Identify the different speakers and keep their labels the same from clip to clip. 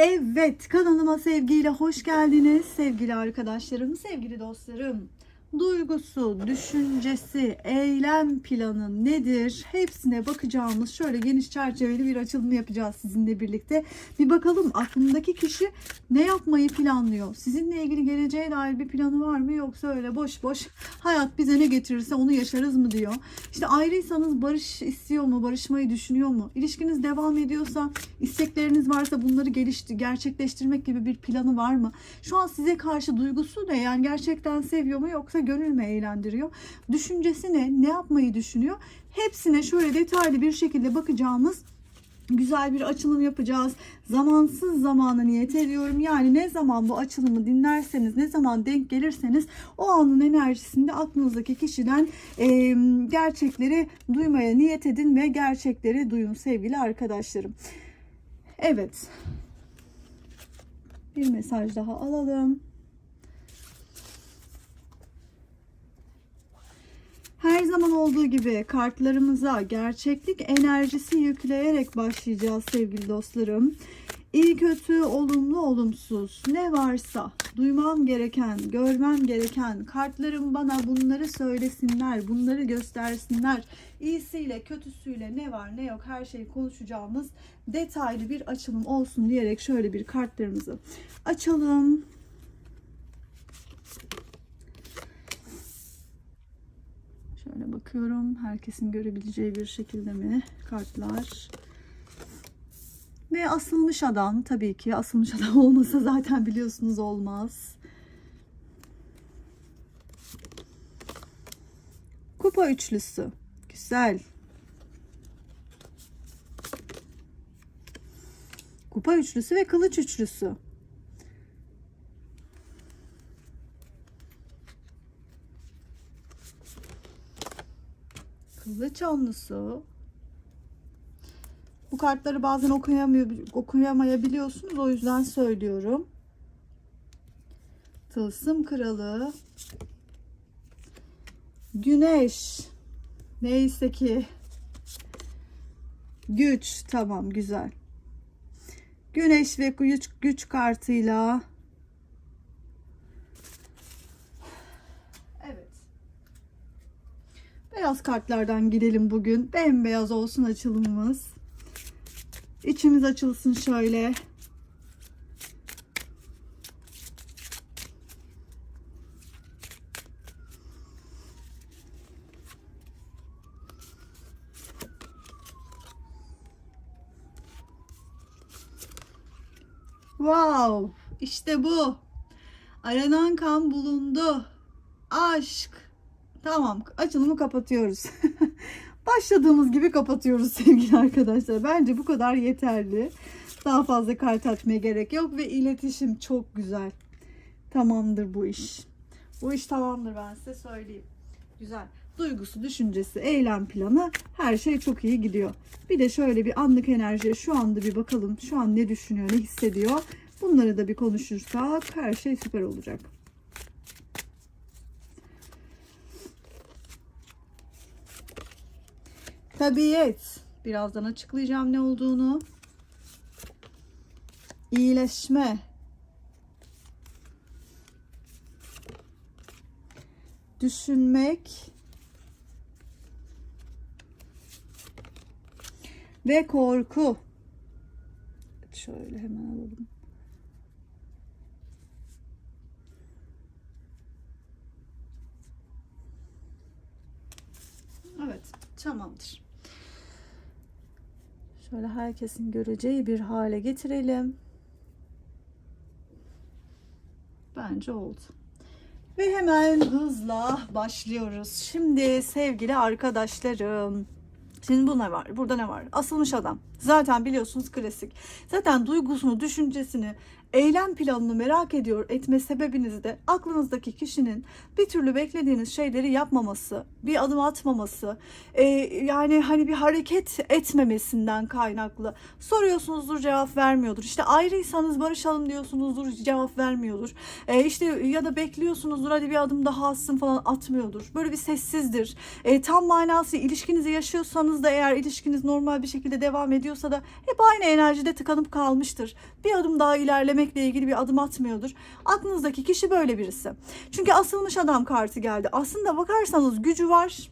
Speaker 1: Evet kanalıma sevgiyle hoş geldiniz sevgili arkadaşlarım, sevgili dostlarım. Duygusu, düşüncesi, eylem planı nedir? Hepsine bakacağımız şöyle geniş çerçeveli bir açılımı yapacağız sizinle birlikte. Bir bakalım aklındaki kişi ne yapmayı planlıyor? Sizinle ilgili geleceğe dair bir planı var mı yoksa öyle boş boş hayat bize ne getirirse onu yaşarız mı diyor. İşte ayrıysanız barış istiyor mu? Barışmayı düşünüyor mu? İlişkiniz devam ediyorsa, istekleriniz varsa bunları gelişti, gerçekleştirmek gibi bir planı var mı? Şu an size karşı duygusu ne? Yani gerçekten seviyor mu yoksa gönül mü eğlendiriyor? Düşüncesi ne? Ne yapmayı düşünüyor? Hepsine şöyle detaylı bir şekilde bakacağımız güzel bir açılım yapacağız. Zamansız zamana niyet ediyorum. Yani ne zaman bu açılımı dinlerseniz, ne zaman denk gelirseniz o anın enerjisinde aklınızdaki kişiden e, gerçekleri duymaya niyet edin ve gerçekleri duyun sevgili arkadaşlarım. Evet. Bir mesaj daha alalım. Her zaman olduğu gibi kartlarımıza gerçeklik enerjisi yükleyerek başlayacağız sevgili dostlarım. İyi kötü, olumlu, olumsuz ne varsa duymam gereken, görmem gereken kartlarım bana bunları söylesinler, bunları göstersinler. İyisiyle, kötüsüyle ne var ne yok her şeyi konuşacağımız detaylı bir açılım olsun diyerek şöyle bir kartlarımızı açalım. Şöyle bakıyorum. Herkesin görebileceği bir şekilde mi kartlar? Ve asılmış adam tabii ki asılmış adam olmasa zaten biliyorsunuz olmaz. Kupa üçlüsü. Güzel. Kupa üçlüsü ve kılıç üçlüsü. Kılıç onlusu. Bu kartları bazen okuyamıyor, okuyamayabiliyorsunuz. O yüzden söylüyorum. Tılsım kralı. Güneş. Neyse ki. Güç. Tamam güzel. Güneş ve güç, güç kartıyla. Evet. Beyaz kartlardan gidelim bugün. Bembeyaz olsun açılımımız. İçimiz açılsın şöyle. Wow, işte bu. Aranan kan bulundu. Aşk. Tamam, açılımı kapatıyoruz. Başladığımız gibi kapatıyoruz sevgili arkadaşlar. Bence bu kadar yeterli. Daha fazla kart atmaya gerek yok ve iletişim çok güzel. Tamamdır bu iş. Bu iş tamamdır ben size söyleyeyim. Güzel. Duygusu, düşüncesi, eylem planı her şey çok iyi gidiyor. Bir de şöyle bir anlık enerjiye şu anda bir bakalım. Şu an ne düşünüyor, ne hissediyor. Bunları da bir konuşursak her şey süper olacak. Tabiat. Birazdan açıklayacağım ne olduğunu. İyileşme. Düşünmek. Ve korku. Şöyle hemen alalım. Evet, tamamdır. Şöyle herkesin göreceği bir hale getirelim. Bence oldu. Ve hemen hızla başlıyoruz. Şimdi sevgili arkadaşlarım. Şimdi bu ne var? Burada ne var? Asılmış adam. Zaten biliyorsunuz klasik. Zaten duygusunu, düşüncesini, eylem planını merak ediyor etme sebebiniz de aklınızdaki kişinin bir türlü beklediğiniz şeyleri yapmaması, bir adım atmaması, e, yani hani bir hareket etmemesinden kaynaklı. Soruyorsunuzdur cevap vermiyordur. İşte ayrıysanız barışalım diyorsunuzdur cevap vermiyordur. E, işte ya da bekliyorsunuzdur hadi bir adım daha atsın falan atmıyordur. Böyle bir sessizdir. E, tam manası ilişkinizi yaşıyorsanız da eğer ilişkiniz normal bir şekilde devam ediyorsa da hep aynı enerjide tıkanıp kalmıştır. Bir adım daha ilerlemekle ilgili bir adım atmıyordur. Aklınızdaki kişi böyle birisi. Çünkü asılmış adam kartı geldi. Aslında bakarsanız gücü var.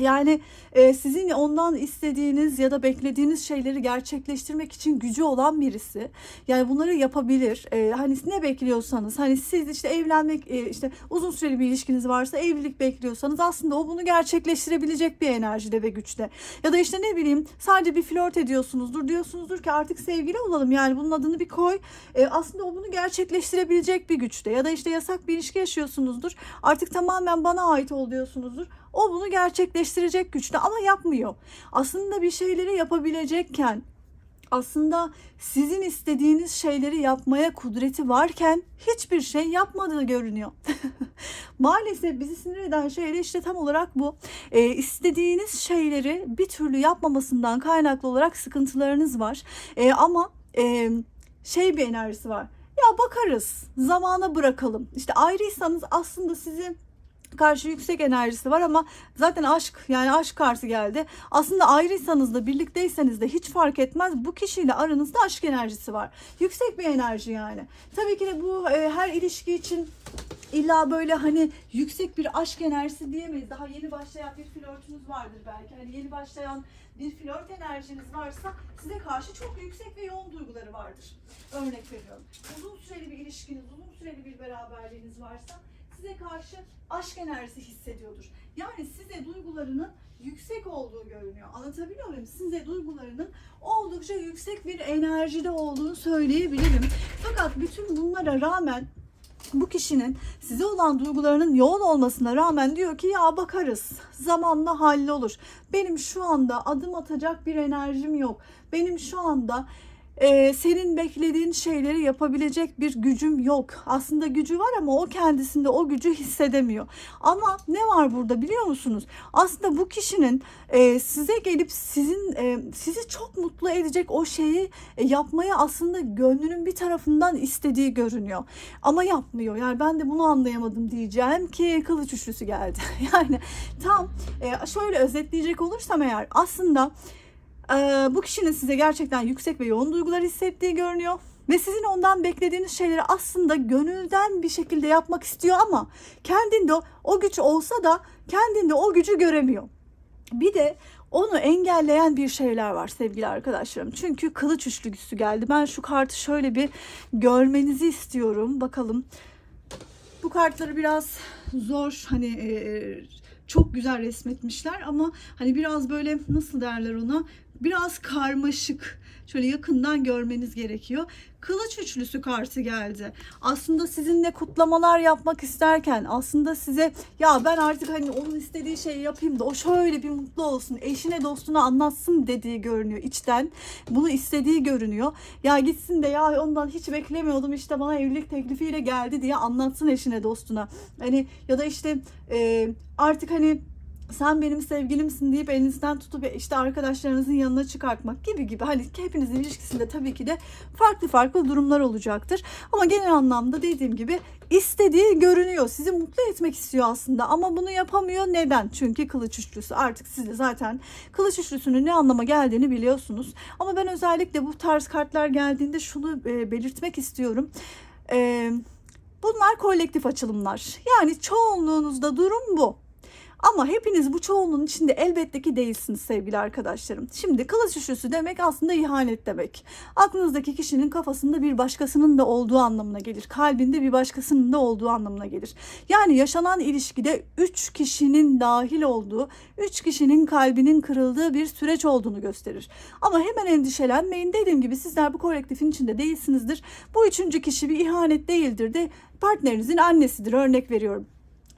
Speaker 1: Yani e, sizin ondan istediğiniz ya da beklediğiniz şeyleri gerçekleştirmek için gücü olan birisi. Yani bunları yapabilir. E, hani ne bekliyorsanız, hani siz işte evlenmek, e, işte uzun süreli bir ilişkiniz varsa evlilik bekliyorsanız aslında o bunu gerçekleştirebilecek bir enerjide ve güçte. Ya da işte ne bileyim sadece bir flört ediyorsunuzdur, diyorsunuzdur ki artık sevgili olalım. Yani bunun adını bir koy. E, aslında o bunu gerçekleştirebilecek bir güçte. Ya da işte yasak bir ilişki yaşıyorsunuzdur. Artık tamamen bana ait ol diyorsunuzdur. O bunu gerçekleştirecek güçte ama yapmıyor. Aslında bir şeyleri yapabilecekken aslında sizin istediğiniz şeyleri yapmaya kudreti varken hiçbir şey yapmadığı görünüyor. Maalesef bizi sinir eden şey de işte tam olarak bu. Ee, istediğiniz şeyleri bir türlü yapmamasından kaynaklı olarak sıkıntılarınız var. Ee, ama e, şey bir enerjisi var. Ya bakarız, zamana bırakalım. İşte ayrıysanız aslında sizi karşı yüksek enerjisi var ama zaten aşk yani aşk kartı geldi. Aslında ayrıysanız da birlikteyseniz de hiç fark etmez bu kişiyle aranızda aşk enerjisi var. Yüksek bir enerji yani. Tabii ki de bu e, her ilişki için illa böyle hani yüksek bir aşk enerjisi diyemeyiz. Daha yeni başlayan bir flörtünüz vardır belki. Hani yeni başlayan bir flört enerjiniz varsa size karşı çok yüksek ve yoğun duyguları vardır. Örnek veriyorum. Uzun süreli bir ilişkiniz, uzun süreli bir beraberliğiniz varsa size karşı aşk enerjisi hissediyordur. Yani size duygularının yüksek olduğu görünüyor. Anlatabiliyor muyum? Size duygularının oldukça yüksek bir enerjide olduğunu söyleyebilirim. Fakat bütün bunlara rağmen bu kişinin size olan duygularının yoğun olmasına rağmen diyor ki ya bakarız zamanla hallolur. Benim şu anda adım atacak bir enerjim yok. Benim şu anda e, senin beklediğin şeyleri yapabilecek bir gücüm yok. Aslında gücü var ama o kendisinde o gücü hissedemiyor. Ama ne var burada biliyor musunuz? Aslında bu kişinin e, size gelip sizin e, sizi çok mutlu edecek o şeyi e, yapmaya aslında gönlünün bir tarafından istediği görünüyor. Ama yapmıyor. Yani ben de bunu anlayamadım diyeceğim ki kılıç üçlüsü geldi. yani tam e, şöyle özetleyecek olursam eğer aslında bu kişinin size gerçekten yüksek ve yoğun duygular hissettiği görünüyor. Ve sizin ondan beklediğiniz şeyleri aslında gönülden bir şekilde yapmak istiyor ama kendinde o, güç olsa da kendinde o gücü göremiyor. Bir de onu engelleyen bir şeyler var sevgili arkadaşlarım. Çünkü kılıç üçlüsü geldi. Ben şu kartı şöyle bir görmenizi istiyorum. Bakalım. Bu kartları biraz zor hani e, çok güzel resmetmişler ama hani biraz böyle nasıl derler ona biraz karmaşık. Şöyle yakından görmeniz gerekiyor. Kılıç üçlüsü kartı geldi. Aslında sizinle kutlamalar yapmak isterken aslında size ya ben artık hani onun istediği şeyi yapayım da o şöyle bir mutlu olsun. Eşine dostuna anlatsın dediği görünüyor içten. Bunu istediği görünüyor. Ya gitsin de ya ondan hiç beklemiyordum işte bana evlilik teklifiyle geldi diye anlatsın eşine dostuna. Hani ya da işte e, artık hani sen benim sevgilimsin deyip elinizden tutup işte arkadaşlarınızın yanına çıkartmak gibi gibi hani hepinizin ilişkisinde tabii ki de farklı farklı durumlar olacaktır. Ama genel anlamda dediğim gibi istediği görünüyor. Sizi mutlu etmek istiyor aslında ama bunu yapamıyor. Neden? Çünkü kılıç üçlüsü. Artık siz de zaten kılıç üçlüsünün ne anlama geldiğini biliyorsunuz. Ama ben özellikle bu tarz kartlar geldiğinde şunu e, belirtmek istiyorum. E, bunlar kolektif açılımlar. Yani çoğunluğunuzda durum bu. Ama hepiniz bu çoğunluğun içinde elbette ki değilsiniz sevgili arkadaşlarım. Şimdi kılıç üçlüsü demek aslında ihanet demek. Aklınızdaki kişinin kafasında bir başkasının da olduğu anlamına gelir. Kalbinde bir başkasının da olduğu anlamına gelir. Yani yaşanan ilişkide üç kişinin dahil olduğu, üç kişinin kalbinin kırıldığı bir süreç olduğunu gösterir. Ama hemen endişelenmeyin. Dediğim gibi sizler bu kolektifin içinde değilsinizdir. Bu üçüncü kişi bir ihanet değildir de partnerinizin annesidir örnek veriyorum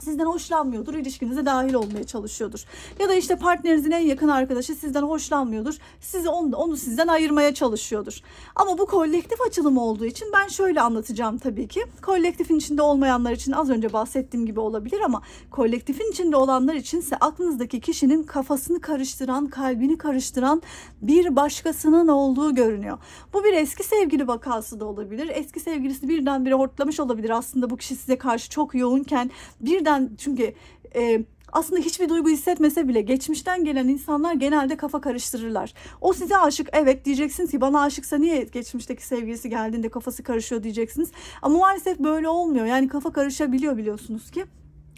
Speaker 1: sizden hoşlanmıyordur, ilişkinize dahil olmaya çalışıyordur. Ya da işte partnerinizin en yakın arkadaşı sizden hoşlanmıyordur, sizi onu, onu sizden ayırmaya çalışıyordur. Ama bu kolektif açılım olduğu için ben şöyle anlatacağım tabii ki. Kolektifin içinde olmayanlar için az önce bahsettiğim gibi olabilir ama kolektifin içinde olanlar içinse aklınızdaki kişinin kafasını karıştıran, kalbini karıştıran bir başkasının olduğu görünüyor. Bu bir eski sevgili vakası da olabilir. Eski sevgilisi birdenbire hortlamış olabilir. Aslında bu kişi size karşı çok yoğunken birden çünkü e, aslında hiçbir duygu hissetmese bile geçmişten gelen insanlar genelde kafa karıştırırlar. O size aşık evet diyeceksiniz ki bana aşıksa niye geçmişteki sevgilisi geldiğinde kafası karışıyor diyeceksiniz. Ama maalesef böyle olmuyor. Yani kafa karışabiliyor biliyorsunuz ki.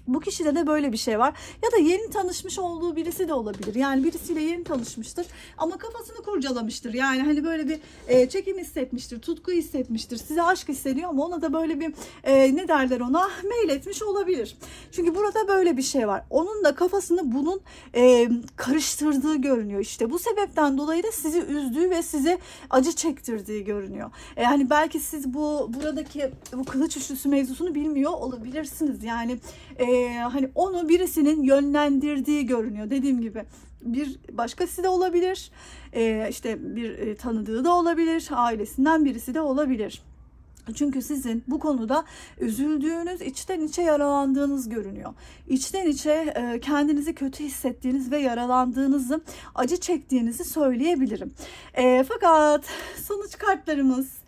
Speaker 1: Bu kişide de böyle bir şey var. Ya da yeni tanışmış olduğu birisi de olabilir. Yani birisiyle yeni tanışmıştır ama kafasını kurcalamıştır. Yani hani böyle bir e, çekim hissetmiştir, tutku hissetmiştir. Size aşk hissediyor ama ona da böyle bir e, ne derler ona mail etmiş olabilir. Çünkü burada böyle bir şey var. Onun da kafasını bunun e, karıştırdığı görünüyor. İşte bu sebepten dolayı da sizi üzdüğü ve size acı çektirdiği görünüyor. E, hani belki siz bu buradaki bu kılıç üçlüsü mevzusunu bilmiyor olabilirsiniz. Yani e, hani onu birisinin yönlendirdiği görünüyor. Dediğim gibi bir başkası da olabilir. E, işte bir e, tanıdığı da olabilir. Ailesinden birisi de olabilir. Çünkü sizin bu konuda üzüldüğünüz, içten içe yaralandığınız görünüyor. İçten içe e, kendinizi kötü hissettiğiniz ve yaralandığınızı, acı çektiğinizi söyleyebilirim. E, fakat sonuç kartlarımız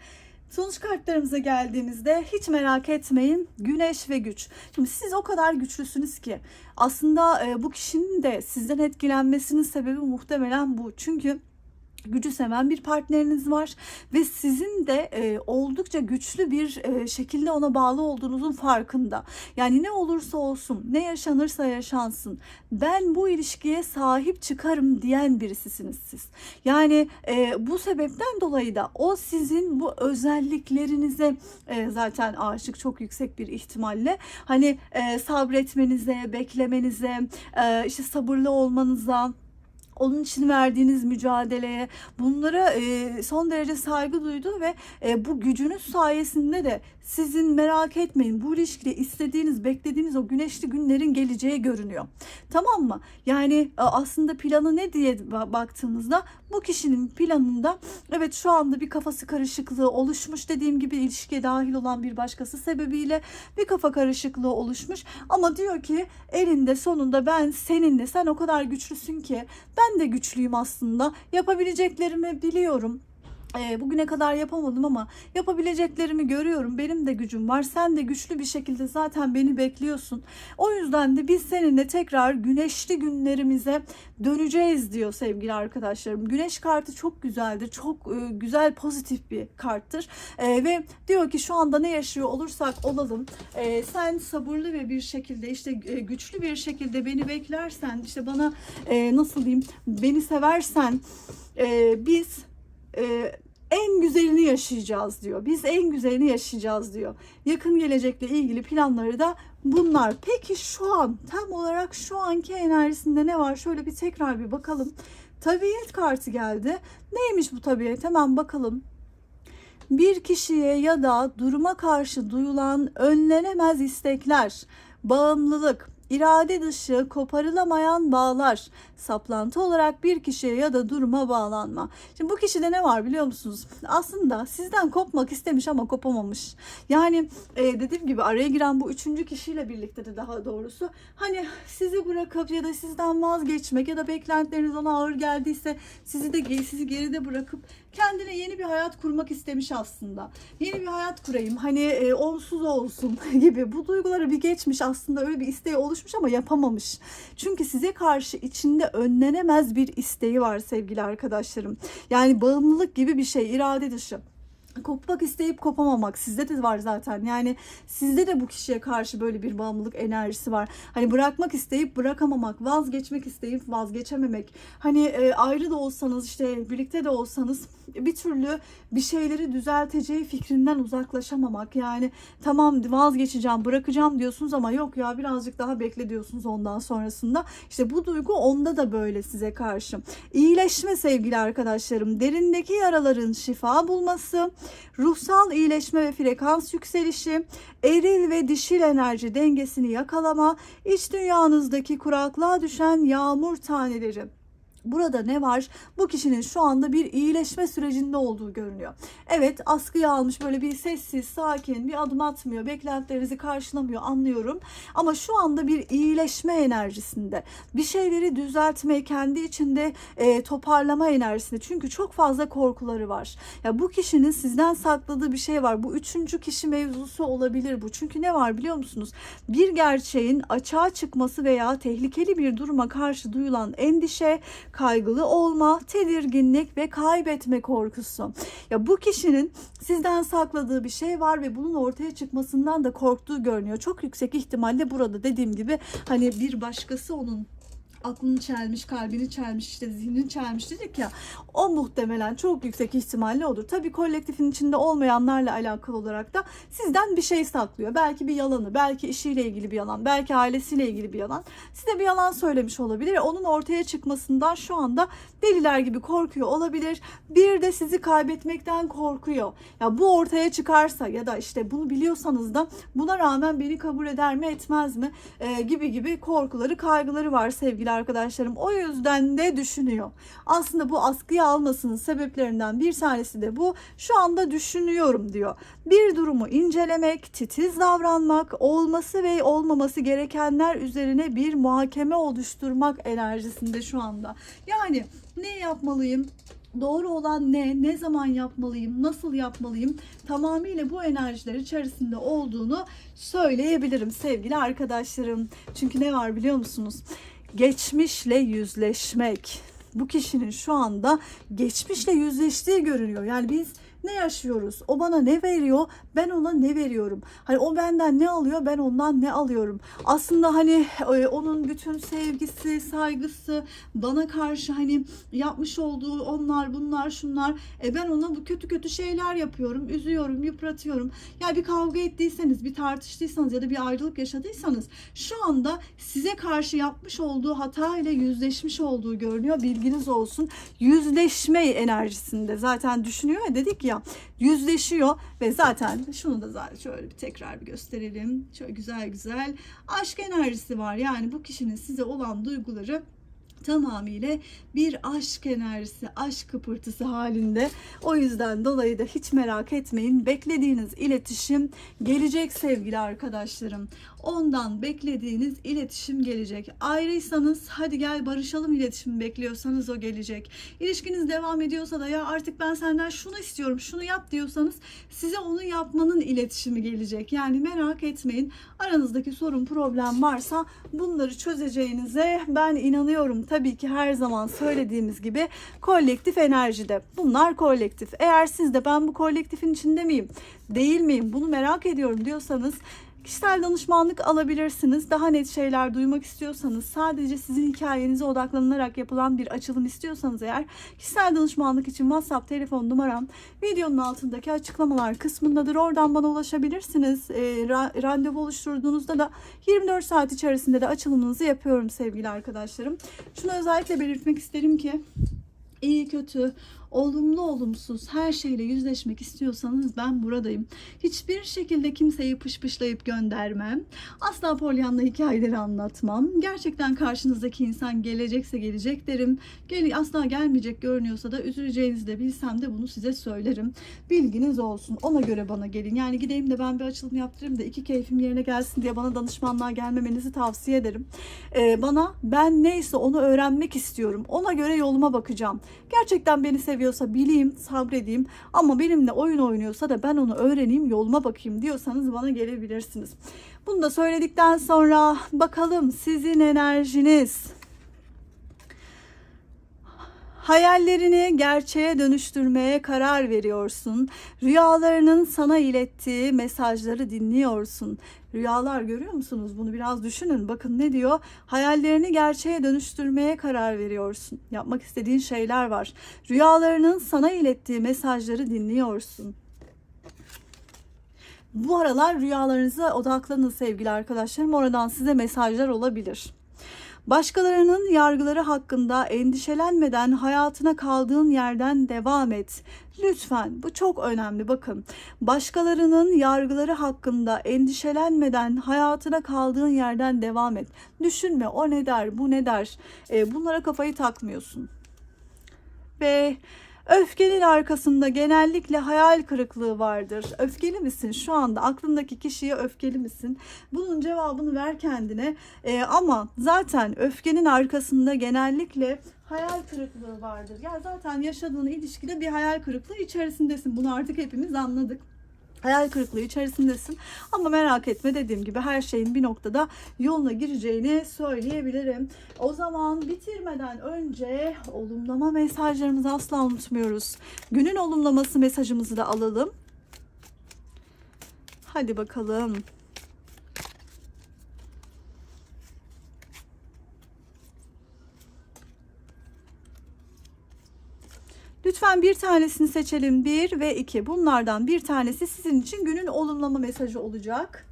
Speaker 1: Sonuç kartlarımıza geldiğimizde hiç merak etmeyin güneş ve güç. Şimdi siz o kadar güçlüsünüz ki aslında e, bu kişinin de sizden etkilenmesinin sebebi muhtemelen bu. Çünkü gücü seven bir partneriniz var ve sizin de e, oldukça güçlü bir e, şekilde ona bağlı olduğunuzun farkında. Yani ne olursa olsun, ne yaşanırsa yaşansın, ben bu ilişkiye sahip çıkarım diyen birisisiniz siz. Yani e, bu sebepten dolayı da o sizin bu özelliklerinize e, zaten aşık çok yüksek bir ihtimalle. Hani e, sabretmenize, beklemenize, e, işte sabırlı olmanıza, onun için verdiğiniz mücadeleye bunlara e, son derece saygı duydu ve e, bu gücünüz sayesinde de sizin merak etmeyin bu ilişkide istediğiniz beklediğiniz o güneşli günlerin geleceği görünüyor. Tamam mı? Yani e, aslında planı ne diye ba- baktığımızda bu kişinin planında evet şu anda bir kafası karışıklığı oluşmuş dediğim gibi ilişkiye dahil olan bir başkası sebebiyle bir kafa karışıklığı oluşmuş ama diyor ki elinde sonunda ben seninle sen o kadar güçlüsün ki ben de güçlüyüm aslında. Yapabileceklerimi biliyorum e, bugüne kadar yapamadım ama yapabileceklerimi görüyorum. Benim de gücüm var. Sen de güçlü bir şekilde zaten beni bekliyorsun. O yüzden de biz seninle tekrar güneşli günlerimize döneceğiz diyor sevgili arkadaşlarım. Güneş kartı çok güzeldir. Çok e, güzel pozitif bir karttır. E, ve diyor ki şu anda ne yaşıyor olursak olalım. E, sen sabırlı ve bir şekilde işte e, güçlü bir şekilde beni beklersen işte bana e, nasıl diyeyim beni seversen e, biz e, en güzelini yaşayacağız diyor. Biz en güzelini yaşayacağız diyor. Yakın gelecekle ilgili planları da bunlar. Peki şu an tam olarak şu anki enerjisinde ne var? Şöyle bir tekrar bir bakalım. Tabiat kartı geldi. Neymiş bu tabiat? Hemen bakalım. Bir kişiye ya da duruma karşı duyulan önlenemez istekler, bağımlılık, irade dışı koparılamayan bağlar, saplantı olarak bir kişiye ya da duruma bağlanma. Şimdi bu kişide ne var biliyor musunuz? Aslında sizden kopmak istemiş ama kopamamış. Yani e, dediğim gibi araya giren bu üçüncü kişiyle birlikte de daha doğrusu hani sizi bırakıp ya da sizden vazgeçmek ya da beklentileriniz ona ağır geldiyse sizi de sizi geride bırakıp kendine yeni bir hayat kurmak istemiş aslında. Yeni bir hayat kurayım hani e, onsuz olsun gibi bu duyguları bir geçmiş aslında öyle bir isteği oluşmuş ama yapamamış. Çünkü size karşı içinde önlenemez bir isteği var sevgili arkadaşlarım. Yani bağımlılık gibi bir şey irade dışı kopmak isteyip kopamamak sizde de var zaten. Yani sizde de bu kişiye karşı böyle bir bağımlılık enerjisi var. Hani bırakmak isteyip bırakamamak, vazgeçmek isteyip vazgeçememek. Hani e, ayrı da olsanız işte birlikte de olsanız bir türlü bir şeyleri düzelteceği fikrinden uzaklaşamamak. Yani tamam vazgeçeceğim, bırakacağım diyorsunuz ama yok ya birazcık daha bekle diyorsunuz ondan sonrasında. İşte bu duygu onda da böyle size karşı. İyileşme sevgili arkadaşlarım. Derindeki yaraların şifa bulması, ruhsal iyileşme ve frekans yükselişi, eril ve dişil enerji dengesini yakalama, iç dünyanızdaki kuraklığa düşen yağmur taneleri. Burada ne var? Bu kişinin şu anda bir iyileşme sürecinde olduğu görünüyor. Evet askıya almış böyle bir sessiz, sakin, bir adım atmıyor, beklentilerinizi karşılamıyor anlıyorum. Ama şu anda bir iyileşme enerjisinde. Bir şeyleri düzeltme, kendi içinde e, toparlama enerjisinde. Çünkü çok fazla korkuları var. Ya bu kişinin sizden sakladığı bir şey var. Bu üçüncü kişi mevzusu olabilir bu. Çünkü ne var biliyor musunuz? Bir gerçeğin açığa çıkması veya tehlikeli bir duruma karşı duyulan endişe, kaygılı olma, tedirginlik ve kaybetme korkusu. Ya bu kişinin sizden sakladığı bir şey var ve bunun ortaya çıkmasından da korktuğu görünüyor. Çok yüksek ihtimalle burada dediğim gibi hani bir başkası onun aklını çelmiş, kalbini çelmiş, işte zihnini çelmiş dedik ya. O muhtemelen çok yüksek ihtimalle odur. Tabii kolektifin içinde olmayanlarla alakalı olarak da sizden bir şey saklıyor. Belki bir yalanı, belki işiyle ilgili bir yalan, belki ailesiyle ilgili bir yalan. Size bir yalan söylemiş olabilir. Onun ortaya çıkmasından şu anda deliler gibi korkuyor olabilir. Bir de sizi kaybetmekten korkuyor. Ya bu ortaya çıkarsa ya da işte bunu biliyorsanız da buna rağmen beni kabul eder mi etmez mi Ee, gibi gibi korkuları kaygıları var sevgili arkadaşlarım. O yüzden de düşünüyor. Aslında bu askıya almasının sebeplerinden bir tanesi de bu. Şu anda düşünüyorum diyor. Bir durumu incelemek, titiz davranmak, olması ve olmaması gerekenler üzerine bir muhakeme oluşturmak enerjisinde şu anda. Yani ne yapmalıyım? Doğru olan ne? Ne zaman yapmalıyım? Nasıl yapmalıyım? Tamamıyla bu enerjiler içerisinde olduğunu söyleyebilirim sevgili arkadaşlarım. Çünkü ne var biliyor musunuz? Geçmişle yüzleşmek. Bu kişinin şu anda geçmişle yüzleştiği görünüyor. Yani biz ne yaşıyoruz? O bana ne veriyor? Ben ona ne veriyorum? Hani o benden ne alıyor? Ben ondan ne alıyorum? Aslında hani e, onun bütün sevgisi, saygısı bana karşı hani yapmış olduğu onlar, bunlar, şunlar. E ben ona bu kötü kötü şeyler yapıyorum, üzüyorum, yıpratıyorum. Ya bir kavga ettiyseniz, bir tartıştıysanız ya da bir ayrılık yaşadıysanız şu anda size karşı yapmış olduğu hata ile yüzleşmiş olduğu görünüyor. Bilginiz olsun. Yüzleşme enerjisinde zaten düşünüyor ya dedik ya yüzleşiyor ve zaten şunu da zaten şöyle bir tekrar bir gösterelim. Şöyle güzel güzel aşk enerjisi var. Yani bu kişinin size olan duyguları tamamıyla bir aşk enerjisi, aşk kıpırtısı halinde. O yüzden dolayı da hiç merak etmeyin. Beklediğiniz iletişim gelecek sevgili arkadaşlarım. Ondan beklediğiniz iletişim gelecek. Ayrıysanız hadi gel barışalım iletişimi bekliyorsanız o gelecek. İlişkiniz devam ediyorsa da ya artık ben senden şunu istiyorum, şunu yap diyorsanız size onu yapmanın iletişimi gelecek. Yani merak etmeyin. Aranızdaki sorun, problem varsa bunları çözeceğinize ben inanıyorum. Tabii ki her zaman söylediğimiz gibi kolektif enerjide. Bunlar kolektif. Eğer siz de ben bu kolektifin içinde miyim, değil miyim bunu merak ediyorum diyorsanız Kişisel danışmanlık alabilirsiniz. Daha net şeyler duymak istiyorsanız, sadece sizin hikayenize odaklanarak yapılan bir açılım istiyorsanız eğer kişisel danışmanlık için WhatsApp telefon numaram videonun altındaki açıklamalar kısmındadır. Oradan bana ulaşabilirsiniz. E, ra- randevu oluşturduğunuzda da 24 saat içerisinde de açılımınızı yapıyorum sevgili arkadaşlarım. Şunu özellikle belirtmek isterim ki iyi kötü, olumlu olumsuz her şeyle yüzleşmek istiyorsanız ben buradayım. Hiçbir şekilde kimseyi pışpışlayıp göndermem. Asla polyanla hikayeleri anlatmam. Gerçekten karşınızdaki insan gelecekse gelecek derim. Gel, asla gelmeyecek görünüyorsa da üzüleceğinizi de bilsem de bunu size söylerim. Bilginiz olsun. Ona göre bana gelin. Yani gideyim de ben bir açılım yaptırayım da iki keyfim yerine gelsin diye bana danışmanlığa gelmemenizi tavsiye ederim. Ee, bana ben neyse onu öğrenmek istiyorum. Ona göre yoluma bakacağım. Gerçekten beni seviyorsa bileyim, sabredeyim ama benimle oyun oynuyorsa da ben onu öğreneyim, yoluma bakayım diyorsanız bana gelebilirsiniz. Bunu da söyledikten sonra bakalım sizin enerjiniz Hayallerini gerçeğe dönüştürmeye karar veriyorsun. Rüyalarının sana ilettiği mesajları dinliyorsun. Rüyalar görüyor musunuz? Bunu biraz düşünün. Bakın ne diyor? Hayallerini gerçeğe dönüştürmeye karar veriyorsun. Yapmak istediğin şeyler var. Rüyalarının sana ilettiği mesajları dinliyorsun. Bu aralar rüyalarınıza odaklanın sevgili arkadaşlarım. Oradan size mesajlar olabilir. Başkalarının yargıları hakkında endişelenmeden hayatına kaldığın yerden devam et. Lütfen bu çok önemli bakın. Başkalarının yargıları hakkında endişelenmeden hayatına kaldığın yerden devam et. Düşünme o ne der, bu ne der. E, bunlara kafayı takmıyorsun. Ve öfkenin arkasında genellikle hayal kırıklığı vardır. Öfkeli misin? Şu anda aklındaki kişiye öfkeli misin? Bunun cevabını ver kendine. E, ama zaten öfkenin arkasında genellikle hayal kırıklığı vardır. Ya zaten yaşadığın ilişkide bir hayal kırıklığı içerisindesin. Bunu artık hepimiz anladık. Hayal kırıklığı içerisindesin ama merak etme dediğim gibi her şeyin bir noktada yoluna gireceğini söyleyebilirim. O zaman bitirmeden önce olumlama mesajlarımızı asla unutmuyoruz. Günün olumlaması mesajımızı da alalım. Hadi bakalım. Lütfen bir tanesini seçelim. Bir ve iki. Bunlardan bir tanesi sizin için günün olumlama mesajı olacak.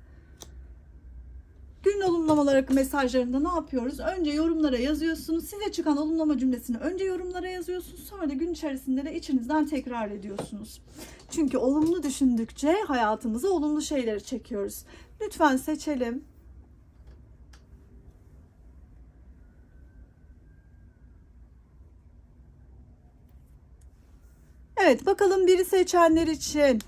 Speaker 1: Günün olumlamaları mesajlarında ne yapıyoruz? Önce yorumlara yazıyorsunuz. Size çıkan olumlama cümlesini önce yorumlara yazıyorsunuz. Sonra da gün içerisinde de içinizden tekrar ediyorsunuz. Çünkü olumlu düşündükçe hayatımıza olumlu şeyleri çekiyoruz. Lütfen seçelim. Evet bakalım biri seçenler için.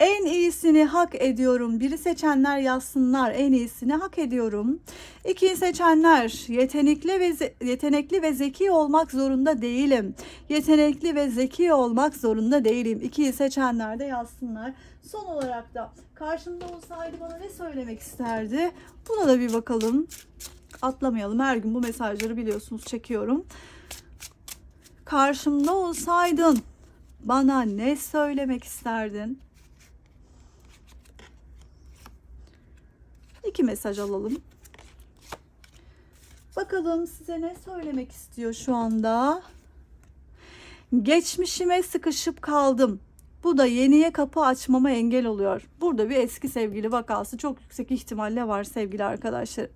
Speaker 1: En iyisini hak ediyorum. Biri seçenler yazsınlar. En iyisini hak ediyorum. İkiyi seçenler yetenekli ve yetenekli ve zeki olmak zorunda değilim. Yetenekli ve zeki olmak zorunda değilim. İkiyi seçenler de yazsınlar. Son olarak da karşımda olsaydı bana ne söylemek isterdi? Buna da bir bakalım. Atlamayalım. Her gün bu mesajları biliyorsunuz çekiyorum. Karşımda olsaydın bana ne söylemek isterdin? İki mesaj alalım. Bakalım size ne söylemek istiyor şu anda? Geçmişime sıkışıp kaldım. Bu da yeniye kapı açmama engel oluyor. Burada bir eski sevgili vakası çok yüksek ihtimalle var sevgili arkadaşlar.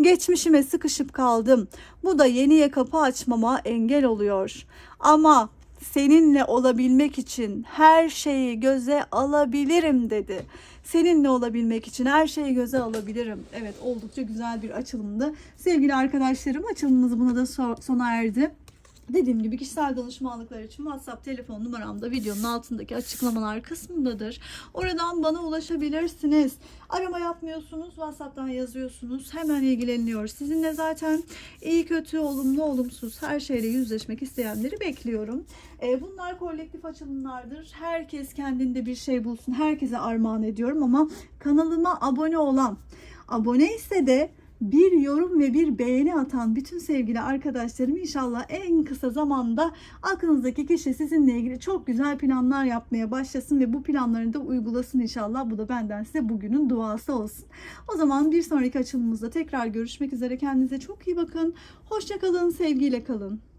Speaker 1: Geçmişime sıkışıp kaldım. Bu da yeniye kapı açmama engel oluyor. Ama seninle olabilmek için her şeyi göze alabilirim dedi. Seninle olabilmek için her şeyi göze alabilirim. Evet oldukça güzel bir açılımdı. Sevgili arkadaşlarım açılımımız buna da so- sona erdi. Dediğim gibi kişisel danışmanlıklar için WhatsApp telefon numaram da videonun altındaki açıklamalar kısmındadır. Oradan bana ulaşabilirsiniz. Arama yapmıyorsunuz, WhatsApp'tan yazıyorsunuz. Hemen ilgileniyor. Sizinle zaten iyi kötü, olumlu olumsuz her şeyle yüzleşmek isteyenleri bekliyorum. E, bunlar kolektif açılımlardır. Herkes kendinde bir şey bulsun. Herkese armağan ediyorum ama kanalıma abone olan, abone ise de bir yorum ve bir beğeni atan bütün sevgili arkadaşlarım inşallah en kısa zamanda aklınızdaki kişi sizinle ilgili çok güzel planlar yapmaya başlasın ve bu planlarını da uygulasın inşallah. Bu da benden size bugünün duası olsun. O zaman bir sonraki açılımımızda tekrar görüşmek üzere. Kendinize çok iyi bakın. Hoşça kalın, sevgiyle kalın.